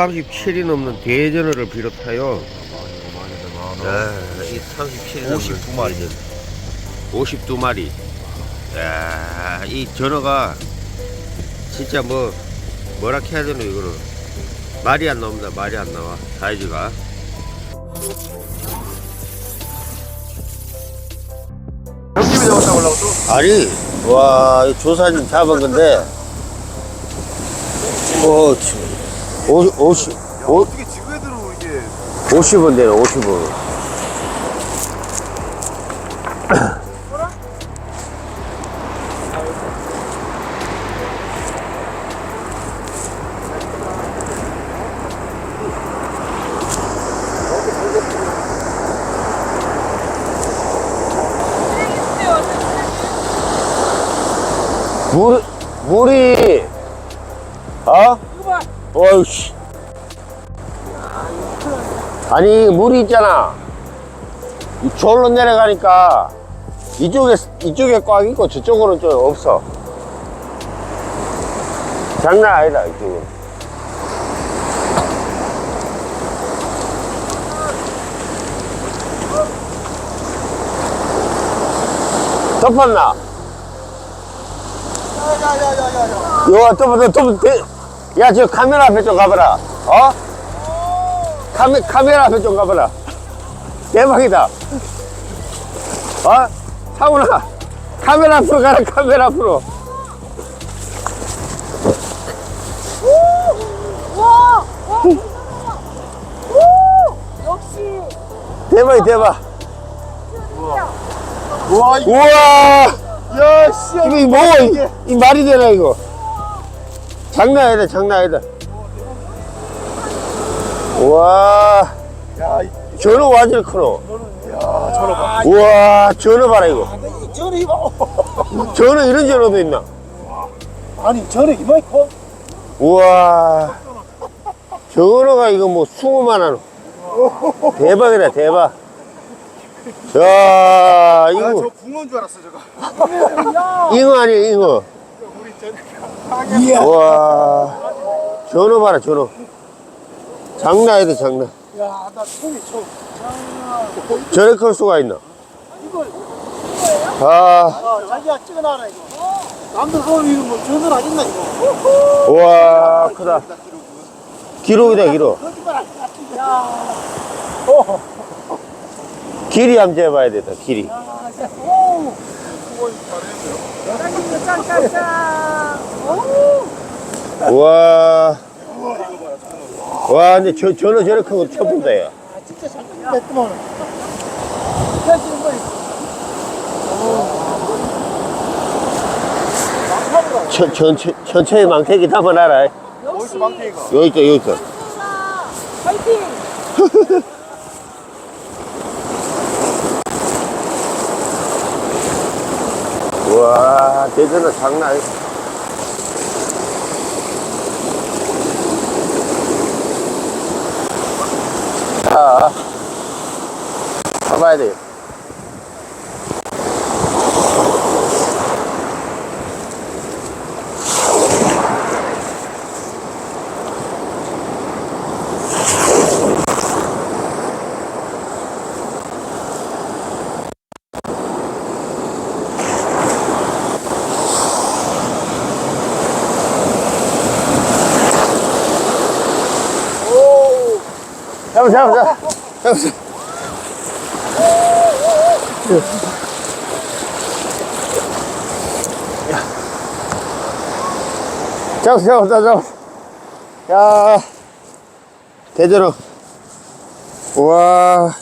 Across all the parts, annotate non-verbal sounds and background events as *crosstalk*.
37이 넘는 대전어를 비롯하여 야, 이 37이 넘는 52마리. 52마리. 야, 이 전어가 진짜 뭐 뭐라 해야 되노 이거를 말이 안 나옵니다 말이 안 나와. 사이즈가. 형님이 잡았다 올라고 또? 아니 와 이거 조사님 잡은 건데. 오, 오, 오십, 오, 어떻게 지구에 들어 이게 50원 되네 50원 물, 물이, 어? 어이씨. 아니, 물이 있잖아. 이 졸로 내려가니까 이쪽에, 이쪽에 꽉 있고 저쪽으로는 좀 없어. 장난 아니다, 이쪽은. 덮었나? 야 야 야 야 야야 요, 또, 또, 또, 대, 야, 저 카메라 앞에 좀 가봐라. 어? 카메, 카메라 앞에 좀 가봐라. 대박이다. 어? 상훈아, 카메라 앞으로 가라, 카메라 앞으로. 와! 와! 괜찮아! 오! 역시! 대박이, 대박. 우와 이- 우와! 야 씨. 이거 뭐, 이, 이 말이 되나, 이거? 장난 아니다, 장난 아니다. 우와, 야, 이- 전어 완전 크노. 야 저러 봐 우와, 전어 봐라, 이거. 저는 이거 전어 이런 전어도 있나? 아니 저는 이만큼 커? 우와 전어가 이거 뭐 숭어만 하노 대박이다 대박 야 나저 이거 붕어인 줄 알았어 저거 잉어 아니야 잉어 우리 전 이야 우와. 전어 봐라 전어. 장난 아니다 장난. 야나 처음이 처음 저래 클 수가 있나? 이거 아. 아 자기야 찍어놔라 이거. 남들 보면 이거 뭐 전설 하겠나 이거? 우와 크다. 기록이다 기록. 거짓말. 야. 어. 길이 한번 재봐야 되다 길이. 오 와. 와, 근데 저, 저는 저렇게 큰거 처음 본다, 야. 아, 진짜 잘 뜯겠구먼. 천, 천, 천, 천천히 망태기 담아놔라. 역시. 여기 있다, 여기 있다. 파이팅! *laughs* 我这，真的长来。啊啊，好快的。 잡아, 잡아, 잡아. 잡아, 잡아. 잡았어, 잡았어, 잡았어. 야, 대전어. 우와.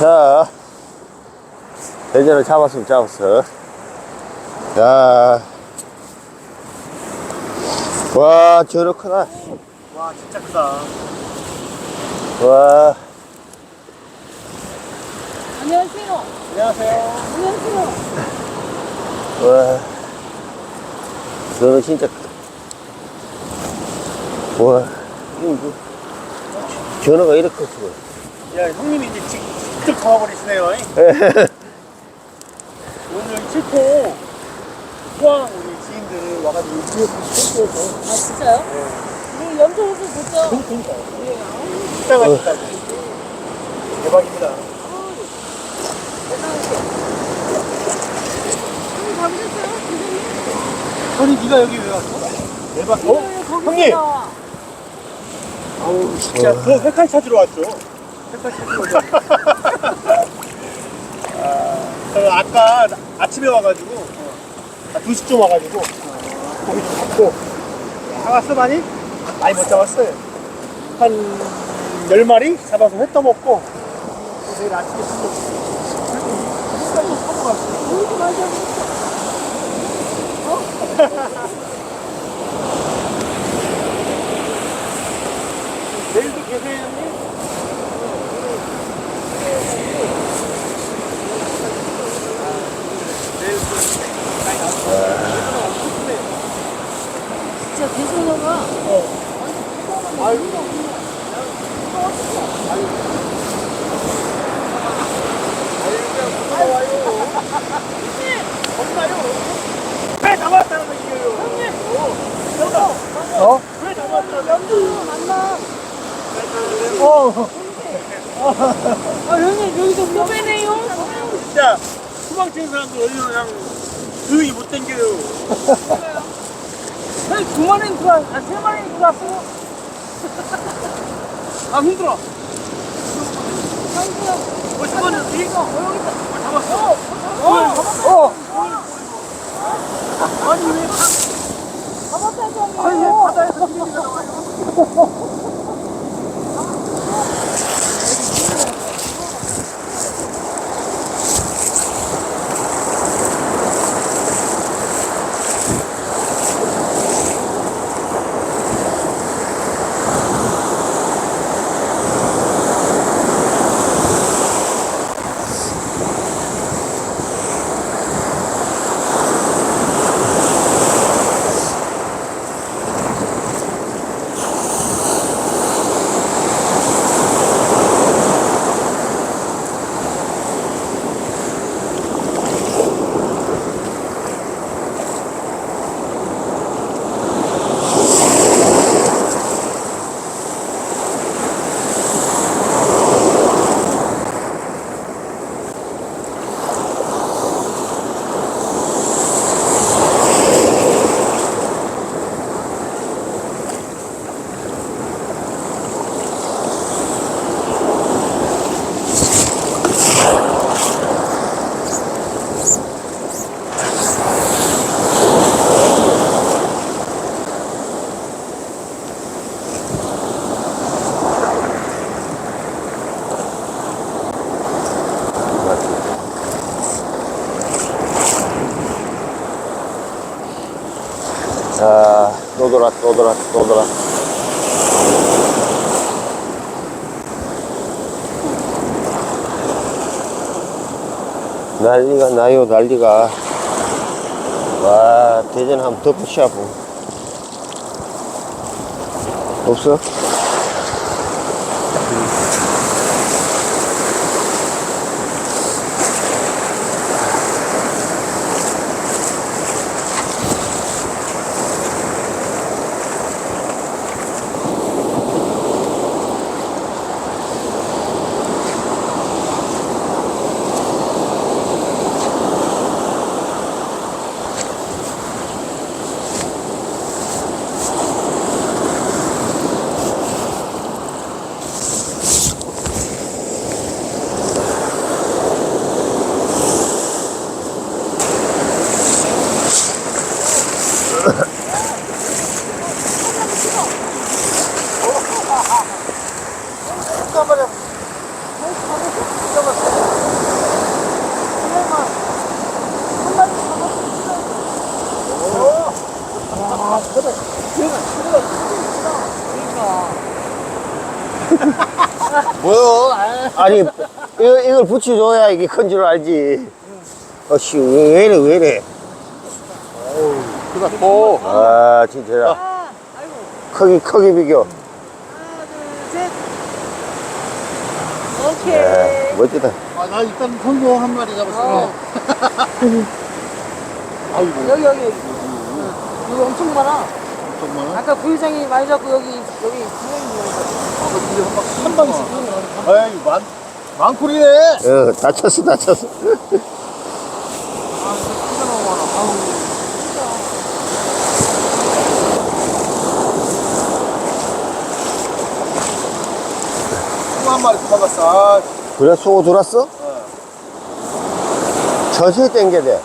자, 대전어 잡았으면 잡았어. 야, 와, 저렇구나. 와 진짜 크다 와, 안녕하세요. 안녕하세요 안녕하세요. 와. 저는 진짜 크다. 와, 이거 뭐, 전어가 이렇게 컸어. 야 형님이 이제 직, 직접 잡아버리시네요 *laughs* 오늘 칠포 포항 우리 지인님 분들이 와가지고 위에 보시고 아, 진짜요? 우 보죠. 그러니까요. 이따가 있다. 대박입니다. 잠겼어요? 아니 네가 여기 왜 왔어? 대박. 어? 형님. 아우 진짜 저 회칼 찾으러 왔죠. 회칼 찾으러 왔죠. 아, 저 아까 아침에 와가지고 아, 2시쯤 와가지고 고기 좀 잡고 잡았어 많이? 많이 못 잡았어요. 한 10마리 잡아서 회 떠먹고. 내일 아침에 술 먹고 그리고 이까지 타고 갔어요. *laughs* 내일도 계세요 형님? 진짜 대소녀가 왜 잡았다는 거 이겨요? 어? 왜 잡았다는 염소 만나. 어, 아, 형님, 여기도 후배네요. 진짜 도망치는 사람들 어디서 그냥 조용히 못 당겨요. 형, 두 마리 들어, 아, 세 마리 들어왔어. 아 힘들어. 뭐? 어, 있다. 뭐 잡았어? 어, 잡았다. 어. 아니 왜? 잡았다고 아니 왜. 바다에서 비행기가 나와요? 자, 또 돌아, 또 돌아, 또 돌아. 난리가 나요, 난리가. 와, 대전 한번 덮으시하고. 없어? 뭐요? 아니, 이거, 이걸 붙여줘야 이게 큰 줄 알지. 어씨, 왜, 왜 이래, 왜 이래. 오. 아, 진짜. 아, 아이고. 크기, 크기 비교. 하나, 둘, 셋. 오케이. 네, 멋지다. 아, 나 일단 성공 한 마리 잡았어. 어. *laughs* 아이고. 여기, 여기, 여기. 여기 엄청 많아. 정말. 아까 부회장이 많이 잡고 여기 여기 분명히 한 방씩. 아이, 만, 많구리네. 어, 다쳤어, 다쳤어. 한 마리 도망갔어. 아, 그래, 쏘고 들었어? 저세 땡겨야 돼.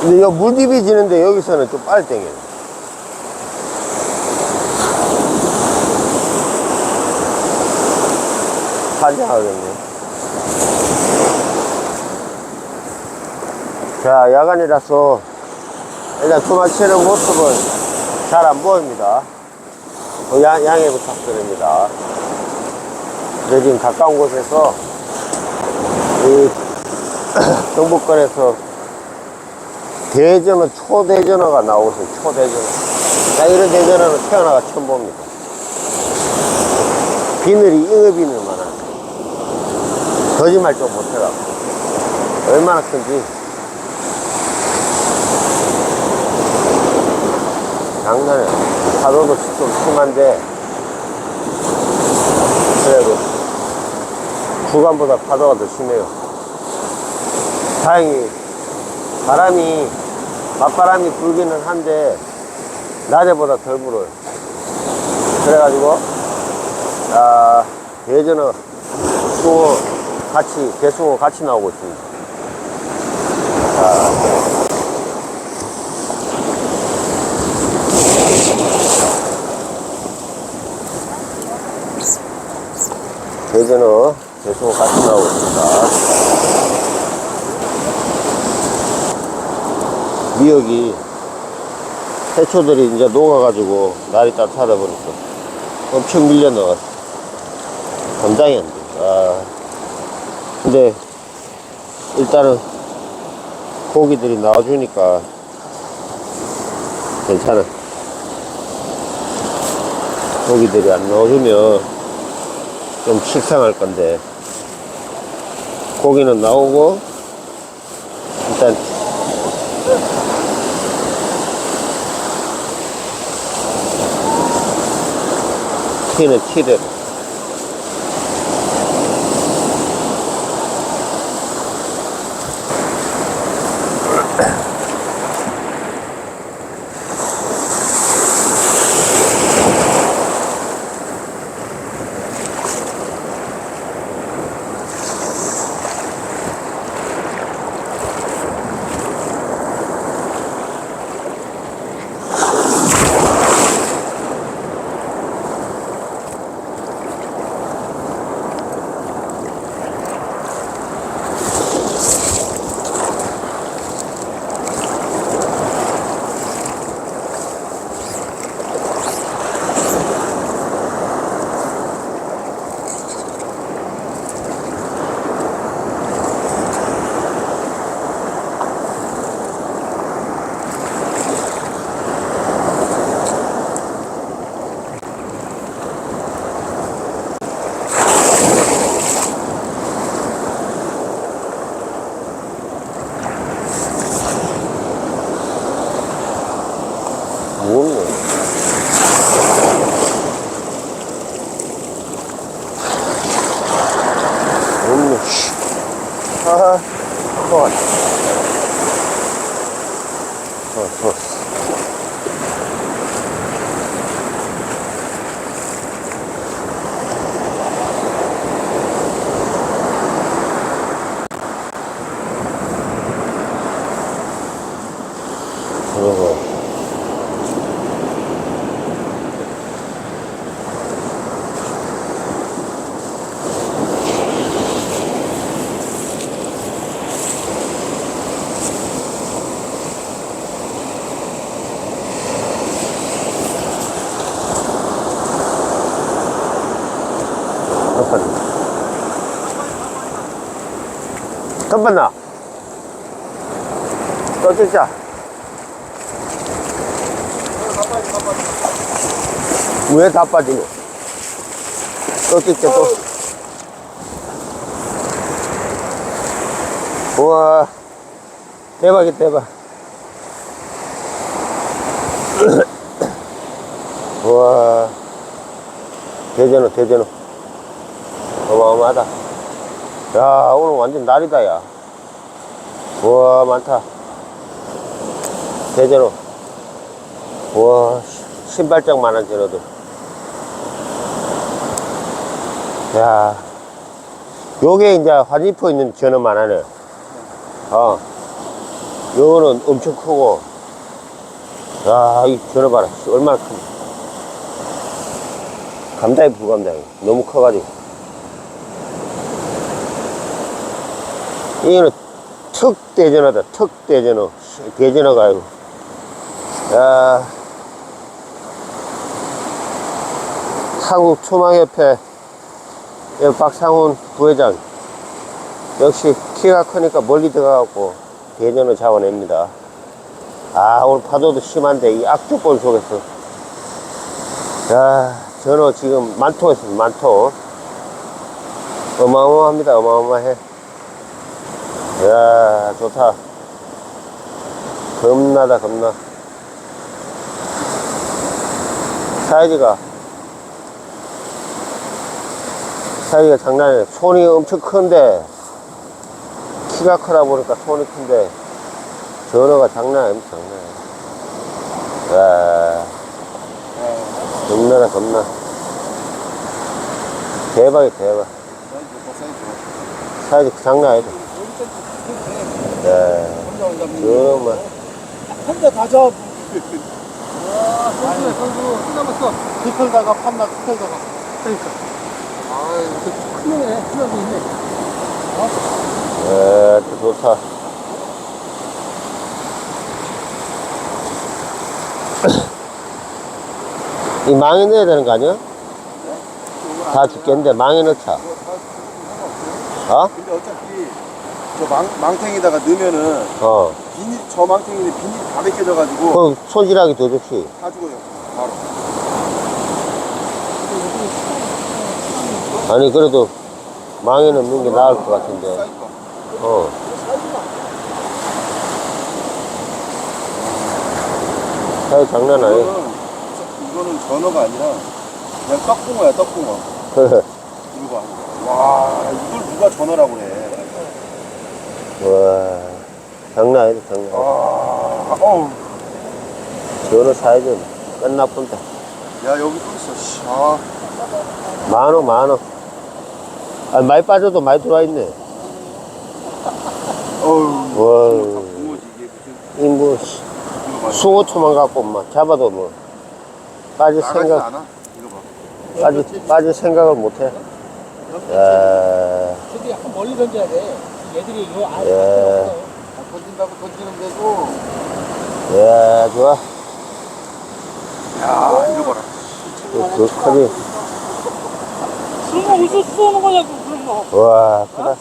근데 여 물집이 지는데 여기서는 좀 빨리 땡겨야 돼. 환장하겠네. 자, 야간이라서 일단 도마치는 모습은 잘 안 보입니다. 어, 양, 양해 부탁드립니다. 지금 가까운 곳에서 이 *clears throat* 경북권에서 대전어, 초대전어가 나오고 있어요. 초대전어. 나 이런 대전어는 태어나가 처음 봅니다. 비늘이 잉어비늘 많아. 거짓말 좀 못해라. 얼마나 큰지. 장난해. 파도도 좀 심한데, 그래도 구간보다 파도가 더 심해요. 다행히 바람이 맞바람이 불기는 한데 낮에보다 덜 불어요. 그래가지고 아 예전에 숭어 같이 대숭어 같이 나오고 있습니다. 대전어 대숭어 같이 나오고 있습니다. 미역이 해초들이 이제 녹아가지고 날이 따뜻하다 보니까 엄청 밀려 나갔어. 감당이 안 돼. 아. 근데 일단은 고기들이 나와주니까 괜찮아. 고기들이 안 나와주면 좀 식상할 건데 고기는 나오고 일단 티는 티대로 무겁네. 무겁네. 아, 좋아. 좋 잠깐만. 또 찍자. 왜 다 빠지노? 또 찍자, 또. 우와. 대박이다, 대박. 우와. 대전어, 대전어. 어마어마하다. 야, 오늘 완전 날이다, 야. 우와, 많다. 대전어. 우와, 시- 신발장만한 전어들. 야, 요게 이제 화지포 있는 전어 만 하네. 어. 요거는 엄청 크고. 야, 이 전어 봐라. 얼마나 큰. 감당이 불감당이. 너무 커가지고. 이거는 턱 대전어다. 턱 대전어. 대전어가 아니고. 야. 한국 초망협회 여 박상훈 부회장. 역시 키가 크니까 멀리 들어가갖고 대전어 잡아냅니다. 아, 오늘 파도도 심한데 이 악조건 속에서. 야, 전어 지금 만토 있습니다. 만토. 어마어마합니다. 어마어마해. 야, 좋다. 겁나다, 겁나. 사이즈가, 사이즈가 장난이 아니에요. 손이 엄청 큰데, 키가 크다 보니까 손이 큰데, 전어가 장난 아닙니다, 장난. 야, 겁나다, 겁나. 대박이 대박. 사이즈 장난 아니다. 야, 전어만. 혼자 다 잡아. 와, 선수야, 선수. 큰 남았어. 흩털다가 판나 흩털다가. 그러니까. 아, 이거 큰놈이네. 큰 놈이 있네. 에, 또 좋다. 이 망에 넣어야 되는 거 아니야? 다 죽겠는데 망에 넣자. 어? 근데 어차피 저 망, 망탱이다가 넣으면은 어. 비닐, 저 망탱이는 비닐이 다 벗겨져가지고 그럼 손질하기 더 좋지. 다 죽어요. 바로. 아니, 그래도 망에 넣는 게 나을 것 같은데. 어. 사이 장난 아니야. 이거는, 이거는 전어가 아니라 그냥 떡붕어야, 떡붕어. *laughs* 이거 봐. 와, 이걸 누가 전어라고 그래. 와, 장난 아니다, 장난 아니다. 아, 어우. 전어 사이즈 끝나본다. 야, 여기 또 있어. 씨. 아, 만원, 만원. 아, 많이 빠져도 많이 들어와 있네. 어우. 와, 붕어지, 이게 무슨. 이 뭐, 씨, 이거 봐. 숭어초만 갖고 막 잡아도 뭐, 빠질 나가지 생각, 않아? 이거 봐. 빠질, 빠질 생각을 못 해. 야, 근데 약간 멀리 던져야 돼. 얘들이 이거 아예 예. 아, 던진다고 던지는 데도. 야, 좋아. 야, 이거 봐라. 그, 그 크니. 그런 거 어디서 쏘는 거냐고, 그런 거. 와, 크다.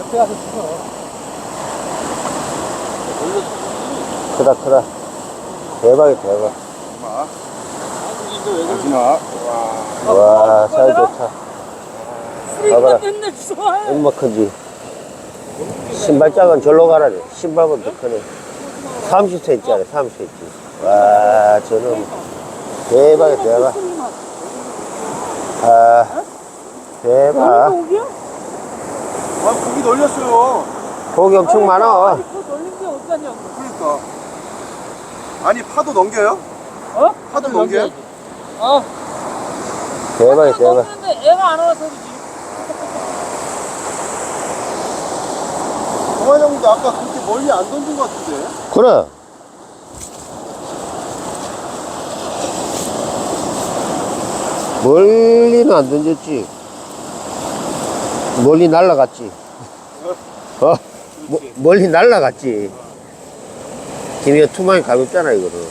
옆에 가서 쏘. 크다, 크다. 대박이 대박. 봐. 마지막. 와. 와, 사이즈 좋다. 봐봐라. 맨날 쏘아. 얼마 크지? 신발장은 절로 가라니. 더 크네. 30cm짜리, 30cm. 와, 저는 대박이야, 대박. 아, 대박. 아, 고기 널렸어요. 고기 엄청 많아. 그러니까. 아니, 파도 넘겨요? 어? 파도 넘겨요? 어. 대박이야, 대박. 애가 안 와서 그지. 동환 형도 아까 그렇게 멀리 안 던진 것 같은데? 그래. 멀리는 안 던졌지. 멀리 날라갔지. *laughs* 어? 뭐, 멀리 날라갔지. 김이가 투망이 가볍잖아, 이거는.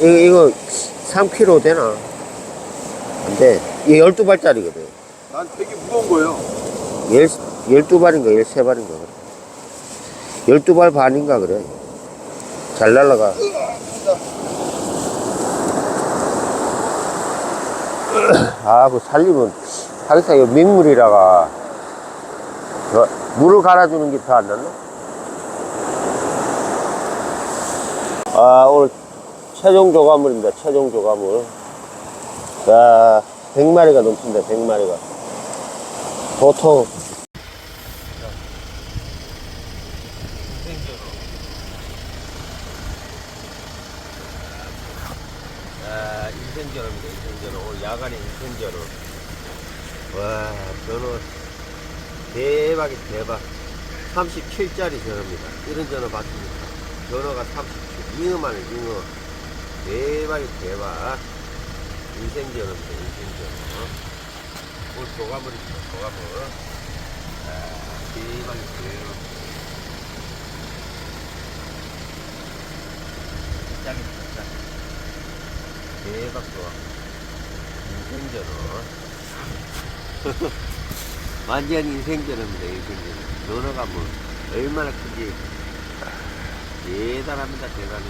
이거, 이거 3kg 되나? 안 돼. 이거 12발짜리거든. 난 되게 무거운 거예요. 12발인가 13발인가 그래. 12발 반인가 그래. 잘 날라가. *clears throat* 아, 그 살리면 항상 이 민물이라가 저 물을 갈아주는 게 더안 낫나? 아, 오늘 최종 조가물입니다. 최종 조가물. 자, 100마리가 넘습니다. 100마리가. 보통 아, 인생전어입니다. 인생전어. 오늘 야간에 인생전어. 와, 전어 대박이 대박. 37짜리 전어입니다. 이런 전어 봤습니까? 전어가 37. 잉어만을 잉어. 대박이 대박. 인생전어입니다. 인생전어. 오늘 조가물입니다. 조가물. 아, 대박이 대박. 짱입니다. 짱. 대박 좋아. 인생전어. *laughs* 완전 인생전어입니다, 인생전어. 전어가 뭐, 얼마나 큰지. 대단합니다, 대단해.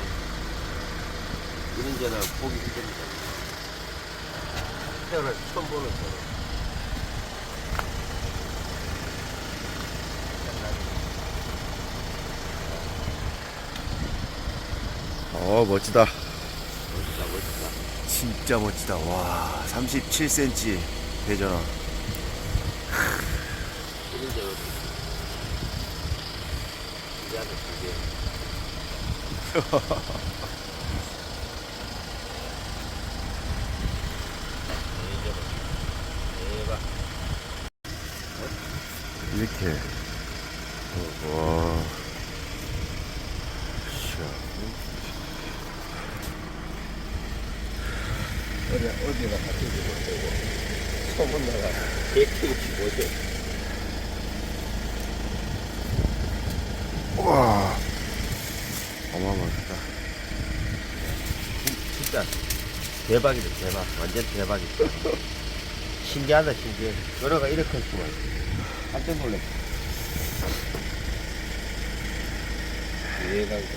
이런 전어 보기 힘듭니다. 태어나 처음 보는 전어. 어 멋지다. 진짜 멋지다. 와 37cm 대전어. *laughs* 이렇게. 와 어디, 어디가 같이 되고, 소문 나가. 개키우치 뭐죠? 와 어마어마하다 진짜 대박이다, 대박. 완전 대박이다. 신기하다, 신기해. 여러가 이렇게 컸구만. 깜짝 놀랐어. 대박이다,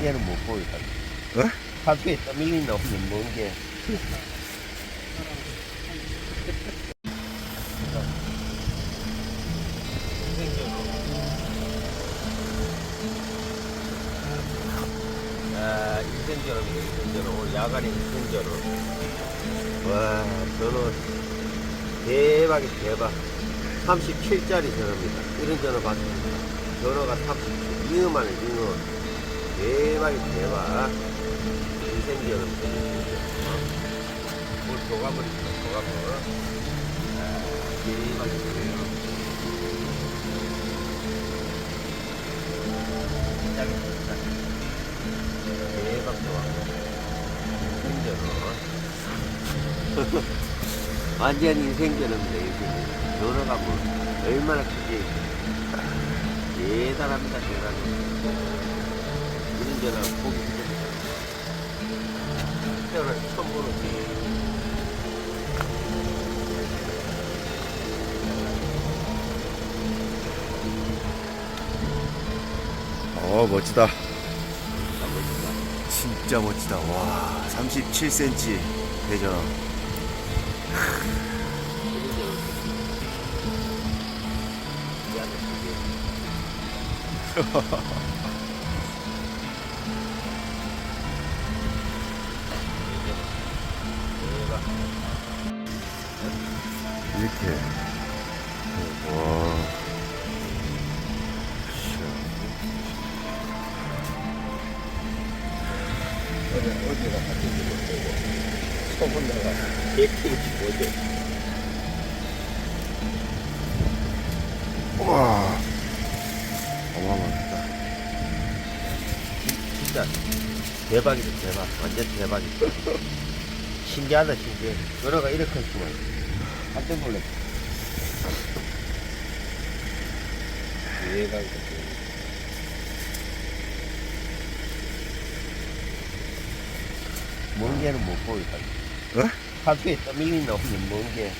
개는 못 보겠다. 어? 하수에 떠밀린 먼 개. 아, 인생전어입니다, 인생전어. 오늘 야간에 인생전어. 와, 전어, 대박이 대박. 37짜리 전어입니다. 이런 전어 봤습니다. 전어가 37, 잉어만을 잉어. 대박이 대박. 인생전어. 오늘 조가물입니다, 조가물. 아, 대박이 대박. 대박 좋아. 인생전어. 완전 인생전어입니다, 인생전어. 전어가 뭐, 얼마나 크지. 대단합니다. 이 런 전어 보기. 태어나 처음 보는 거. 어 멋지다. 진짜 멋지다 와 37cm 대전 *laughs* 이렇게 와. 어디, 어디가 같이 되고, 소문 나가. 개키우치 뭐죠? 와. 어마어마하다. 진짜 대박이다 대박. 완전 대박이다. 신기하다 신기해. 연어가 이렇게 컸구만 깜짝 놀랐어 먼 개는 못 보겠다 어? 하수에 떠밀린 나오는 먼개